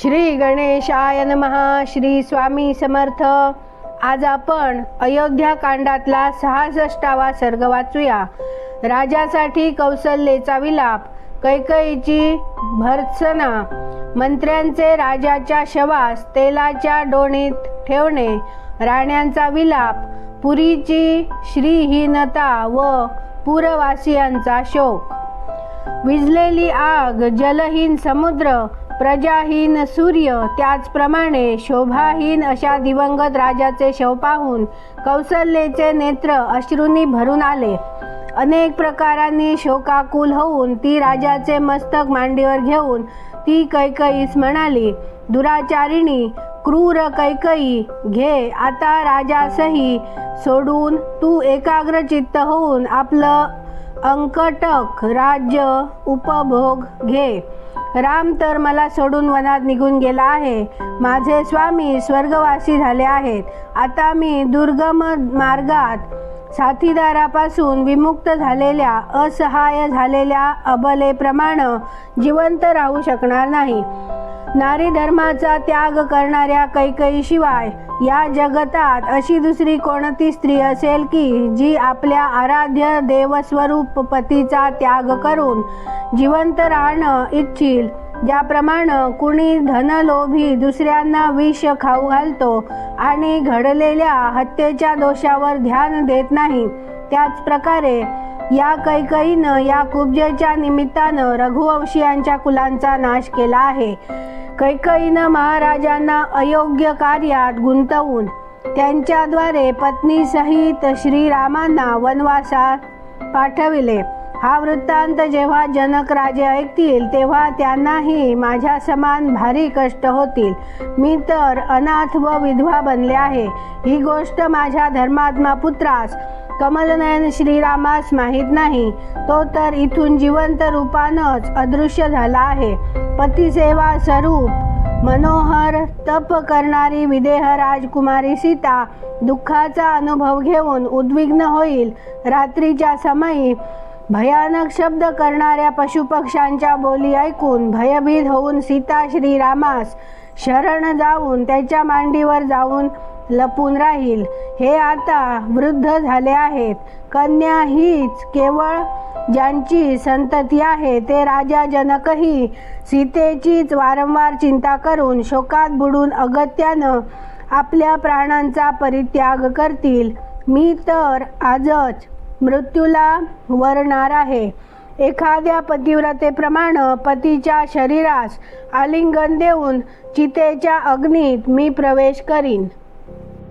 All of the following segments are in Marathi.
श्री गणेशाय नमहा श्री स्वामी समर्थ. आज आपण अयोध्या कांडातला सहासष्टावा सर्ग वाचूया. राजासाठी कौसल्येचा विलाप कैकईची भर्त्सना. मंत्र्यांचे राजाच्या शवास तेलाच्या डोणीत ठेवणे. राण्यांचा विलाप. पुरीची श्रीहीनता व पुरवासियांचा शोक. विजलेली आग जलहीन समुद्र प्रजाहीन सूर्य त्याचप्रमाणे शोभाहीन अशा दिवंगत राजाचे शव पाहून कौसल्येचे नेत्र अश्रूंनी भरून आले. अनेक प्रकारांनी शोकाकुल होऊन ती राजाचे मस्तक मांडीवर घेऊन ती कैकईस म्हणाली दुराचारिणी क्रूर कैकई घे आता राजासही सोडून तू एकाग्रचित्त होऊन आपलं अंकटक राज्य उपभोग घे. राम तर मला सोडून वनात निघून गेला आहे. माझे स्वामी स्वर्गवासी झाले आहेत. आता मी दुर्गम मार्गात साथीदारापासून विमुक्त झालेल्या असहाय्य झालेल्या अबलेप्रमाणे जिवंत राहू शकणार नाही. नारी धर्माचा त्याग करणाऱ्या कैकईशिवाय या जगतात अशी दुसरी कोणती स्त्री असेल की जी आपल्या आराध्य देवस्वरूप पतीचा त्याग करून जिवंत राहणं इच्छिल? ज्याप्रमाणे कुणी धनलोभी दुसऱ्यांना विष खाऊ घालतो आणि घडलेल्या हत्येच्या दोषावर ध्यान देत नाही त्याचप्रकारे या कैकईनं या कुब्जेच्या निमित्तानं रघुवंशीयांच्या कुलांचा नाश केला आहे. कैकईनं महाराजांना अयोग्य कार्यात गुंतवून त्यांच्याद्वारे पत्नीसहित श्रीरामांना वनवासात पाठविले. हा वृत्तांत जेव्हा जनक राजे ऐकतील तेव्हा त्यांनाही माझ्या समान भारी कष्ट होतील. मी तर अनाथ व विधवा बनले आहे. ही गोष्ट माझ्या धर्मात्मा पुत्रास कमलनयन श्रीरामास माहीत नाही. तो तर इथून जिवंत रूपानच अदृश्य झाला आहे. पतिसेवा स्वरूप मनोहर तप करणारी विदेह राजकुमारी सीता दुःखाचा अनुभव घेऊन उद्विग्न होईल. रात्रीच्या समयी भयानक शब्द करणाऱ्या पशुपक्ष्यांच्या बोली ऐकून भयभीत होऊन सीता श्रीरामास शरण जाऊन त्याच्या मांडीवर जाऊन लपून राहील. हे आता वृद्ध झाले आहेत. कन्या हीच केवळ ज्यांची संतती आहे ते राजा जनकही सीतेचीच वारंवार चिंता करून शोकात बुडून अगत्यानं आपल्या प्राणांचा परित्याग करतील. मी तर आजच मृत्यूला वरणार आहे. एखाद्या पतिव्रतेप्रमाणे पतीच्या शरीरास आलिंगन देऊन चितेच्या अग्नीत मी प्रवेश करीन.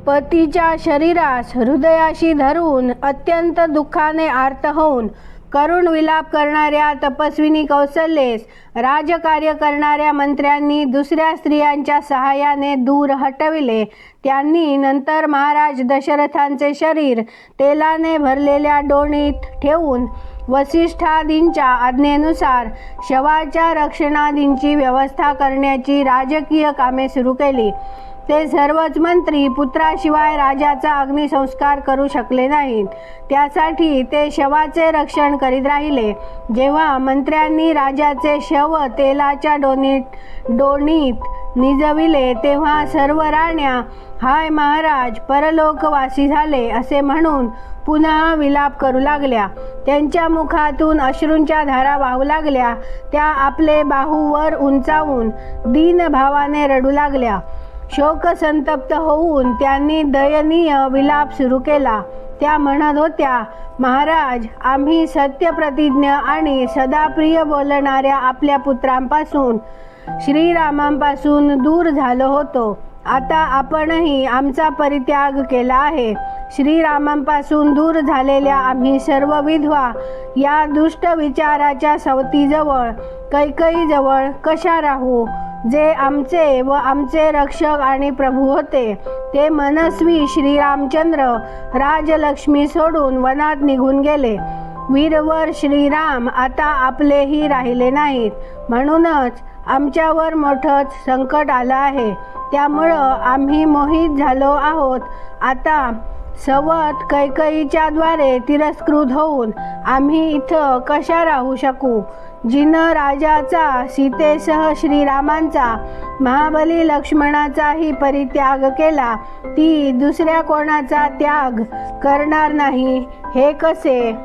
पतीच्या शरीरास हृदयाशी धरून अत्यंत दुःखाने आर्त होऊन करुण विलाप करणाऱ्या तपस्विनी कौशल्येस राजकार्य करणाऱ्या मंत्र्यांनी दुसऱ्या स्त्रियांच्या सहाय्याने दूर हटविले. त्यांनी नंतर महाराज दशरथांचे शरीर तेलाने भरलेल्या डोणीत ठेवून वसिष्ठादींच्या आज्ञेनुसार शवाच्या रक्षणादींची व्यवस्था करण्याची राजकीय कामे सुरू केली. ते सर्वच मंत्री पुत्राशिवाय राजाचा अग्निसंस्कार करू शकले नाहीत. त्यासाठी ते शवाचे रक्षण करीत राहिले. जेव्हा मंत्र्यांनी राजाचे शव तेलाच्या डोनीत डोणीत निजविले तेव्हा सर्व राण्या हाय महाराज परलोकवासी झाले असे म्हणून पुन्हा विलाप करू लागल्या. त्यांच्या मुखातून अश्रूंच्या धारा वाहू लागल्या. त्या आपले बाहूवर उंचावून दीनभावाने रडू लागल्या. शोकसंतप्त होऊन त्यांनी दयनीय विलाप सुरू केला. त्या म्हणत होत्या महाराज आम्ही सत्यप्रतिज्ञ आणि सदाप्रिय बोलणाऱ्या आपल्या पुत्रांपासून श्रीरामांपासून दूर झालो होतो. आता आपणही आमचा परित्याग केला आहे. श्रीरामांपासून दूर झालेल्या आम्ही सर्व विधवा या दुष्ट विचाराच्या सवतीजवळ कैकईजवळ कशा राहू? जे आमचे व आमचे रक्षक आणि प्रभू होते ते मनस्वी श्रीरामचंद्र राजलक्ष्मी सोडून वनात निघून गेले. वीरवर श्रीराम आता आपलेही राहिले नाहीत. म्हणूनच आमच्यावर मोठंच संकट आलं आहे. त्यामुळं आम्ही मोहित झालो आहोत. आता सवत कैकईच्या द्वारे तिरस्कृत होऊन आम्ही इथं कशा राहू शकू? जिनं राजाचा सीतेसह श्रीरामांचा महाबली लक्ष्मणाचाही परित्याग केला ती दुसऱ्या कोणाचा त्याग करणार नाही हे कसे?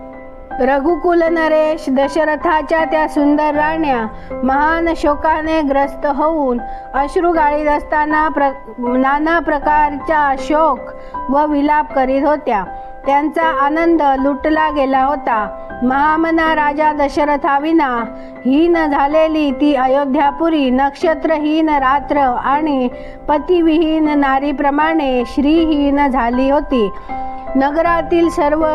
रघुकुल नरेश दशरथाच्या त्या सुंदर राण्या महान शोकाने ग्रस्त होऊन अश्रू गाळीत असताना प्र नाना प्रकारचा शोक व विलाप करीत होत्या. त्यांचा आनंद लुटला गेला होता. महामना राजा दशरथाविना हीन झालेली ती अयोध्यापुरी नक्षत्रहीन रात्र आणि पतिविहीन नारीप्रमाणे श्रीहीन झाली होती. नगरातील सर्व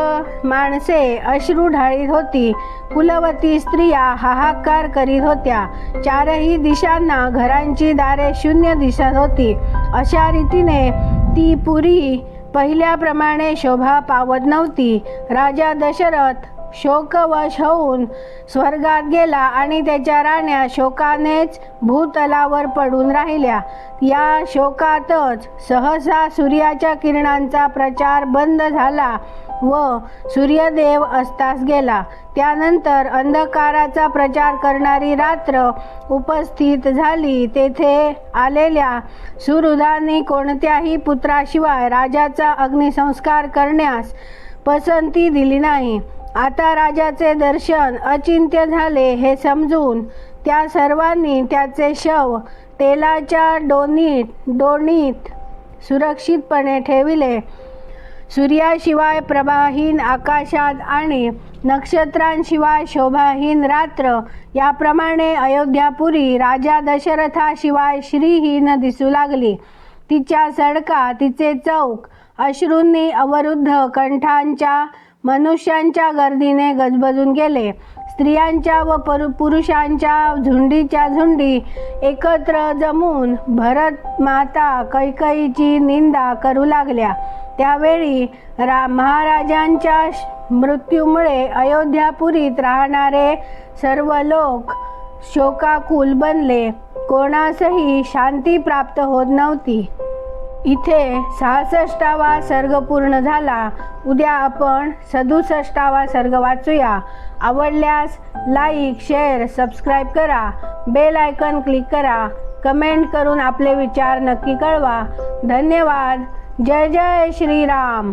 माणसे अश्रू ढाळीत होती. कुलवती स्त्रिया हाहाकार करीत होत्या. चारही दिशांना घरांची दारे शून्य दिसत होती. अशा रीतीने ती पुरी पहिल्याप्रमाणे शोभा पावत नव्हती. राजा दशरथ शोकवश होऊन स्वर्गात गेला आणि त्याच्या राण्या शोकानेच भूतलावर पडून राहिल्या. या शोकातच सहसा सूर्याच्या किरणांचा प्रचार बंद झाला. व सूर्यदेव अस्तास गेला. त्यानंतर अंधकाराचा प्रचार करणारी रात्र उपस्थित झाली. तेथे आलेल्या सुरुधांनी कोणत्याही पुत्राशिवाय राजाचा अग्निसंस्कार करण्यास पसंती दिली नाही. आता राजाचे दर्शन अचिंत्य झाले हे समजून त्या सर्वांनी त्याचे शव तेलाच्या डोनीत डोणीत सुरक्षितपणे ठेविले. सूर्याशिवाय प्रभाहीन आकाशात आणि नक्षत्रांशिवाय शोभाहीन रात्र याप्रमाणे अयोध्यापुरी राजा दशरथाशिवाय श्रीहीन दिसू लागली. तिच्या सडका तिचे चौक अश्रूंनी अवरुद्ध कंठांच्या मनुष्यांच्या गर्दीने गजबजून गेले. स्त्रियांच्या व परु पुरुषांच्या झुंडीच्या झुंडी एकत्र जमून भरत माता कैकईची निंदा करू लागल्या. त्यावेळी रा महाराजांच्या श- मृत्यूमुळे अयोध्यापुरीत राहणारे सर्व लोक शोकाकुल बनले. कोणासही शांती प्राप्त होत नव्हती. इथे सहासष्टावा सर्ग पूर्ण झाला. उद्या आपण सदुसष्टावा सर्ग वाचूया. आवडल्यास लाईक शेअर सबस्क्राईब करा. बेल आयकन क्लिक करा. कमेंट करून आपले विचार नक्की कळवा. धन्यवाद. जय जय श्रीराम.